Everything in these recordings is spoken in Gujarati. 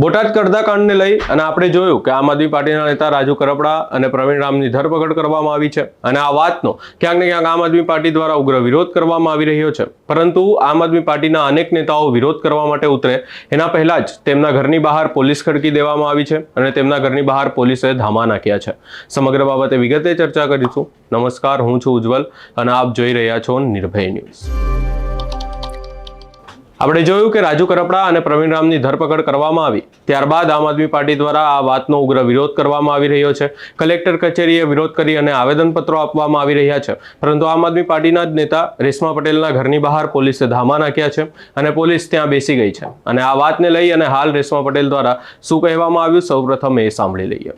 બોટાદ કડદાકાંડને લઈ અને આપણે જોયું કે આમ આદમી પાર્ટીના નેતા રાજુ કરપડા અને પ્રવીણ રામની ધરપકડ કરવામાં આવી છે. અને આ વાતનો ક્યાંક ને ક્યાંક આમ આદમી પાર્ટી દ્વારા ઉગ્ર વિરોધ કરવામાં આવી રહ્યો છે. પરંતુ આમ આદમી પાર્ટીના અનેક નેતાઓ વિરોધ કરવા માટે ઉતરે. એના પહેલા જ તેમના ઘરની બહાર પોલીસ ખડકી દેવામાં આવી છે અને તેમના ઘરની બહાર પોલીસે ધામા નાખ્યા છે. સમગ્ર બાબતે વિગતે ચર્ચા કરીશું. નમસ્કાર, હું છું ઉજ્જવલ અને આપ જોઈ રહ્યા છો નિર્ભય ન્યૂઝ. આપણે જોયું કે રાજુ કરપડા અને પ્રવીણ રામની ધરપકડ કરવામાં આવી. ત્યારબાદ આમ આદમી પાર્ટી દ્વારા આ વાતનો ઉગ્ર વિરોધ કરવામાં આવી રહ્યો છે. કલેક્ટર કચેરીએ વિરોધ કરી અને આવેદનપત્રો આપવામાં આવી રહ્યા છે. પરંતુ આમ આદમી પાર્ટીના જ નેતા રેશમા પટેલના ઘરની બહાર પોલીસે ધામા નાખ્યા છે અને પોલીસ ત્યાં બેસી ગઈ છે. અને આ વાતને લઈ અને હાલ રેશમા પટેલ દ્વારા શું કહેવામાં આવ્યું, સૌપ્રથમ એ સાંભળી લઈએ.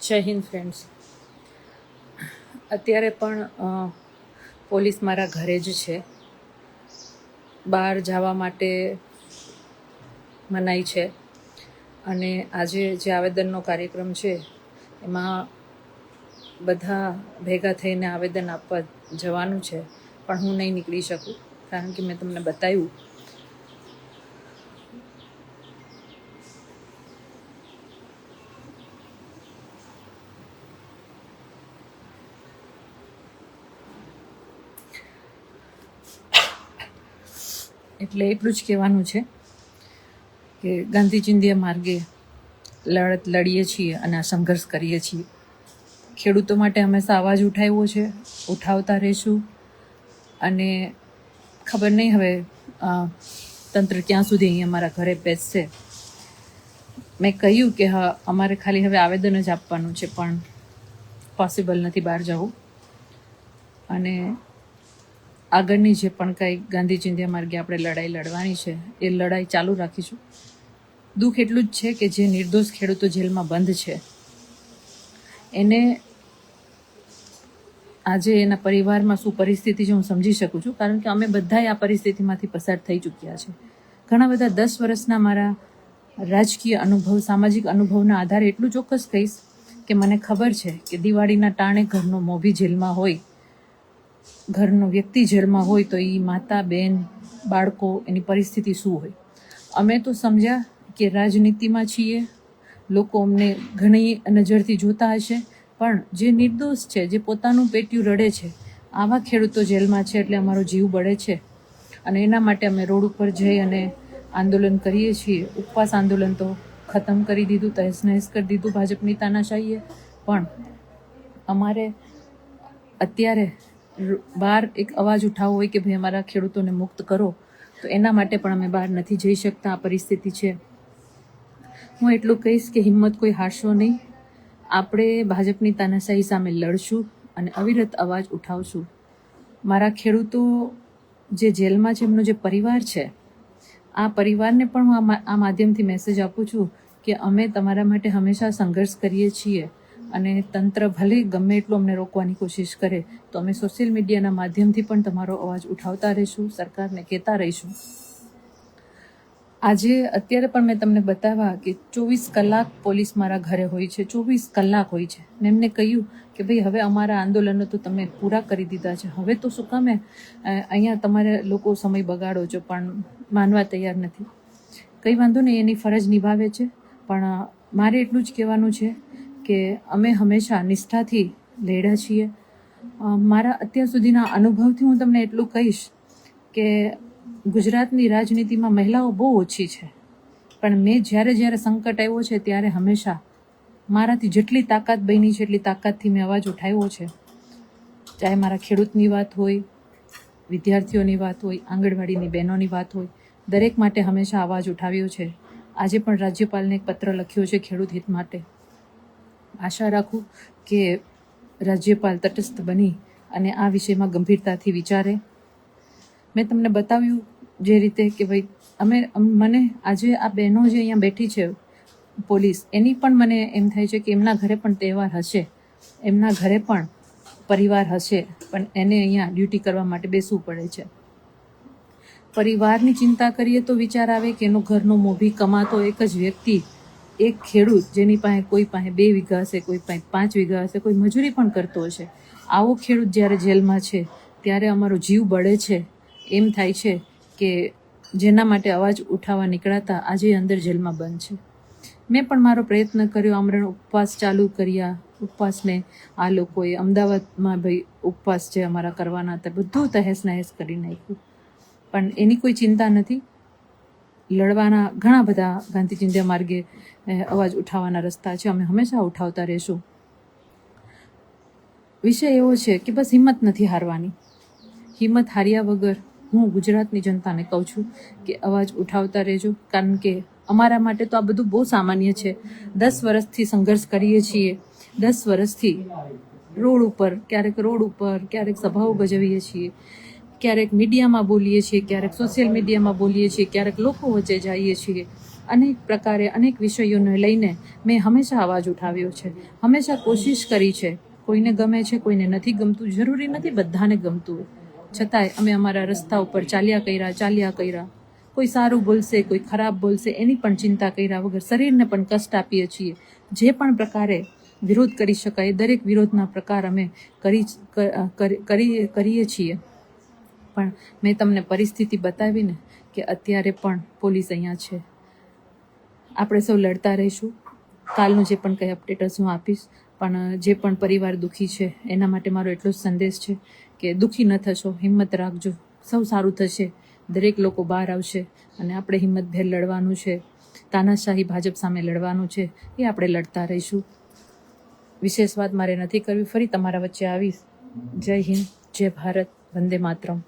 જય હિન્દ ફ્રેન્ડ્સ અત્યારે પણ પોલીસ મારા ઘરે જ છે. બહાર જવા માટે મનાઈ છે. અને આજે જે આવેદનનો કાર્યક્રમ છે, એમાં બધા ભેગા થઈને આવેદન આપવા જવાનું છે, પણ હું નહીં નીકળી શકું, કારણ કે મેં તમને બતાવ્યું. એટલે એટલું જ કહેવાનું છે કે ગાંધી ચિંધ્યા માર્ગે લડત લડીએ છીએ અને આ સંઘર્ષ કરીએ છીએ. ખેડૂતો માટે હંમેશા અવાજ ઉઠાવ્યો છે. ઉઠાવતા રહીશું. અને ખબર નહીં હવે તંત્ર ક્યાં સુધી અહીં અમારા ઘરે બેસશે. મેં કહ્યું કે હા, અમારે ખાલી હવે આવેદન જ આપવાનું છે, પણ પોસિબલ નથી બહાર જવું. અને આગળની જે પણ કંઈ ગાંધી ચિંધ્યા માર્ગે આપણે લડાઈ લડવાની છે, એ લડાઈ ચાલુ રાખીશું. દુઃખ એટલું જ છે કે જે નિર્દોષ ખેડૂતો જેલમાં બંધ છે. એને આજે એના પરિવારમાં શું પરિસ્થિતિ છે હું સમજી શકું છું, કારણ કે અમે બધાએ આ પરિસ્થિતિમાંથી પસાર થઈ ચૂક્યા છે. ઘણા બધા દસ વર્ષના મારા રાજકીય અનુભવ, સામાજિક અનુભવના આધારે એટલું ચોક્કસ કહીશ કે મને ખબર છે કે દિવાળીના ટાણે ઘરનો મોભી જેલમાં હોય, ઘરનો વ્યક્તિ જેલમાં હોય તો એ માતા, બેન, બાળકો એની પરિસ્થિતિ શું હોય? અમે તો સમજ્યા કે રાજનીતિમાં છીએ, લોકો અમને ઘણી નજરથી જોતા હશે પણ જે નિર્દોષ છે, જે પોતાનું પેટ્યું રડે છે, આવા ખેડૂતો જેલમાં છે એટલે અમારો જીવ બળે છે. અને એના માટે અમે રોડ ઉપર જઈ અને આંદોલન કરીએ છીએ. ઉપવાસ આંદોલન તો ખતમ કરી દીધું, તહેસ નહેસ કરી દીધું ભાજપની તાનાશાહીએ પણ અમારે અત્યારે બહાર એક અવાજ ઉઠાવવો હોય કે ભાઈ અમારા ખેડૂતોને મુક્ત કરો, તો એના માટે પણ અમે બહાર નથી જઈ શકતા. આ પરિસ્થિતિ છે. હું એટલું કહીશ કે હિંમત કોઈ હારશો નહીં. આપણે ભાજપની તાનાશાહી સામે લડશું અને અવિરત અવાજ ઉઠાવશું. મારા ખેડૂતો જે જેલમાં છે, એમનો જે પરિવાર છે, આ પરિવારને પણ હું આ માધ્યમથી મેસેજ આપું છું કે અમે તમારા માટે હંમેશા સંઘર્ષ કરીએ છીએ અને તંત્ર ભલે ગમે એટલું અમને રોકવાની કોશિશ કરે, તો અમે સોશિયલ મીડિયાના માધ્યમથી પણ તમારો અવાજ ઉઠાવતા રહીશું, સરકારને કહેતા રહીશું. આજે અત્યારે પણ મેં તમને બતાવ્યા કે ચોવીસ કલાક પોલીસ મારા ઘરે હોય છે, ચોવીસ કલાક હોય છે. ને એમને કહ્યું કે ભાઈ હવે અમારા આંદોલનો તો તમે પૂરા કરી દીધા છે. હવે તો શું કામે અહીંયા તમારે લોકો સમય બગાડો છો, પણ માનવા તૈયાર નથી. કંઈ વાંધો નહીં, એની ફરજ નિભાવે છે. પણ મારે એટલું જ કહેવાનું છે કે અમે હંમેશા નિષ્ઠાથી લડ્યા છીએ. મારા અત્યાર સુધીના અનુભવથી હું તમને એટલું કહીશ કે ગુજરાતની રાજનીતિમાં મહિલાઓ બહુ ઓછી છે. પણ મેં જ્યારે જ્યારે સંકટ આવ્યો છે ત્યારે હંમેશા મારાથી જેટલી તાકાત બની છે એટલી તાકાતથી મેં અવાજ ઉઠાવ્યો છે. ચાહે મારા ખેડૂતની વાત હોય, વિદ્યાર્થીઓની વાત હોય, આંગણવાડીની બહેનોની વાત હોય, દરેક માટે હંમેશા અવાજ ઉઠાવ્યો છે. આજે પણ રાજ્યપાલને એક પત્ર લખ્યો છે ખેડૂત હિત માટે. આશા રાખું કે રાજ્યપાલ તટસ્થ બની અને આ વિષયમાં ગંભીરતાથી વિચારે. મેં તમને બતાવ્યું જે રીતે કે ભાઈ અમે મને આજે આ બહેનો જે અહીંયા બેઠી છે, પોલીસ, એની પણ મને એમ થાય છે કે એમના ઘરે પણ તહેવાર હશે. એમના ઘરે પણ પરિવાર હશે, પણ એને અહીંયા ડ્યુટી કરવા માટે બેસવું પડે છે. પરિવારની ચિંતા કરીએ તો વિચાર આવે કે એનો ઘરનો મોભી કમાતો એક જ વ્યક્તિ, એક ખેડૂત જેની પાસે કોઈ પાસે બે વીઘા હશે, કોઈ પાસે પાંચ વીઘા હશે, કોઈ મજૂરી પણ કરતો હશે. આવો ખેડૂત જ્યારે જેલમાં છે, ત્યારે અમારો જીવ બળે છે. એમ થાય છે કે જેના માટે અવાજ ઉઠાવવા નીકળાતા આજે અંદર જેલમાં બંધ છે. મેં પણ મારો પ્રયત્ન કર્યો. આમરણ ઉપવાસ ચાલુ કર્યા. ઉપવાસને આ લોકોએ અમદાવાદમાં ભાઈ ઉપવાસ જે અમારા કરવાના હતા, બધું તહેસ નહેસ કરી નાખ્યું. પણ એની કોઈ ચિંતા નથી. લડવાના ઘણા બધા ગાંધી ચિંધ્યા માર્ગે અવાજ ઉઠાવવાના રસ્તા છે. અમે હંમેશા ઉઠાવતા રહેશું. વિષય એવો છે કે બસ હિંમત નથી હારવાની. હિંમત હાર્યા વગર હું ગુજરાતની જનતાને કહું છું કે અવાજ ઉઠાવતા રહેજો, કારણ કે અમારા માટે તો આ બધું બહુ સામાન્ય છે. દસ વર્ષથી સંઘર્ષ કરીએ છીએ. દસ વર્ષથી રોડ ઉપર, ક્યારેક રોડ ઉપર, ક્યારેક સભાઓ ભજવીએ છીએ. ક્યારેક મીડિયામાં બોલીએ છીએ, ક્યારેક સોશિયલ મીડિયામાં બોલીએ છીએ, ક્યારેક લોકો વચ્ચે જઈએ છીએ. અનેક પ્રકારે અનેક વિષયોને લઈને મેં હંમેશા અવાજ ઉઠાવ્યો છે. હંમેશા કોશિશ કરી છે. કોઈને ગમે છે, કોઈને નથી ગમતું, જરૂરી નથી બધાને ગમતું. છતાંય અમે અમારા રસ્તા ઉપર ચાલ્યા કર્યા ચાલ્યા કર્યા. કોઈ સારું બોલશે, કોઈ ખરાબ બોલશે, એની પણ ચિંતા કર્યા વગર શરીરને પણ કષ્ટ આપીએ છીએ. જે પણ પ્રકારે વિરોધ કરી શકાય, દરેક વિરોધના પ્રકાર અમે કરી કરી- કરી, કરીએ છીએ. પણ મેં તમને પરિસ્થિતિ બતાવીને કે અત્યારે પણ પોલીસ અહીંયા છે. આપણે સૌ લડતા રહીશું. કાલનું જે પણ કંઈ અપડેટ હું આપીશ. પણ, જે પણ પરિવાર દુઃખી છે, એના માટે મારો એટલો જ સંદેશ છે કે દુઃખી ન થશો, હિંમત રાખજો. સૌ સારું થશે. દરેક લોકો બહાર આવશે અને આપણે હિંમતભેર લડવાનું છે. તાનાશાહી ભાજપ સામે લડવાનું છે. એ આપણે લડતા રહીશું. વિશેષ વાત મારે નથી કરવી. ફરી તમારા વચ્ચે આવીશ. જય હિન્દ. જય ભારત. વંદે માતરમ.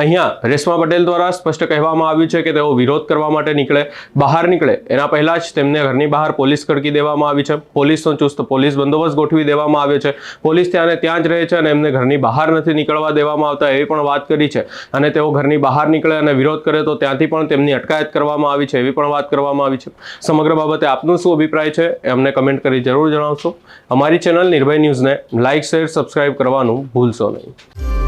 અહીંયા રેશમા પટેલ દ્વારા સ્પષ્ટ કહેવામાં આવ્યું છે કે તેઓ વિરોધ કરવા માટે નીકળે, બહાર નીકળે. એના પહેલાં જ તેમને ઘરની બહાર પોલીસ કડકી દેવામાં આવી છે. પોલીસનો ચુસ્ત પોલીસ બંદોબસ્ત ગોઠવી દેવામાં આવ્યો છે. પોલીસ ત્યાં ને ત્યાં જ રહે છે અને એમને ઘરની બહાર નથી નીકળવા દેવામાં આવતા, એવી પણ વાત કરી છે. અને તેઓ ઘરની બહાર નીકળે અને વિરોધ કરે તો ત્યાંથી પણ તેમની અટકાયત કરવામાં આવી છે, એવી પણ વાત કરવામાં આવી છે. સમગ્ર બાબતે આપનો શું અભિપ્રાય છે, એ અમને કમેન્ટ કરી જરૂર જણાવશો. અમારી ચેનલ નિર્ભય ન્યૂઝને લાઇક શેર, સબસ્ક્રાઇબ કરવાનું ભૂલશો નહીં.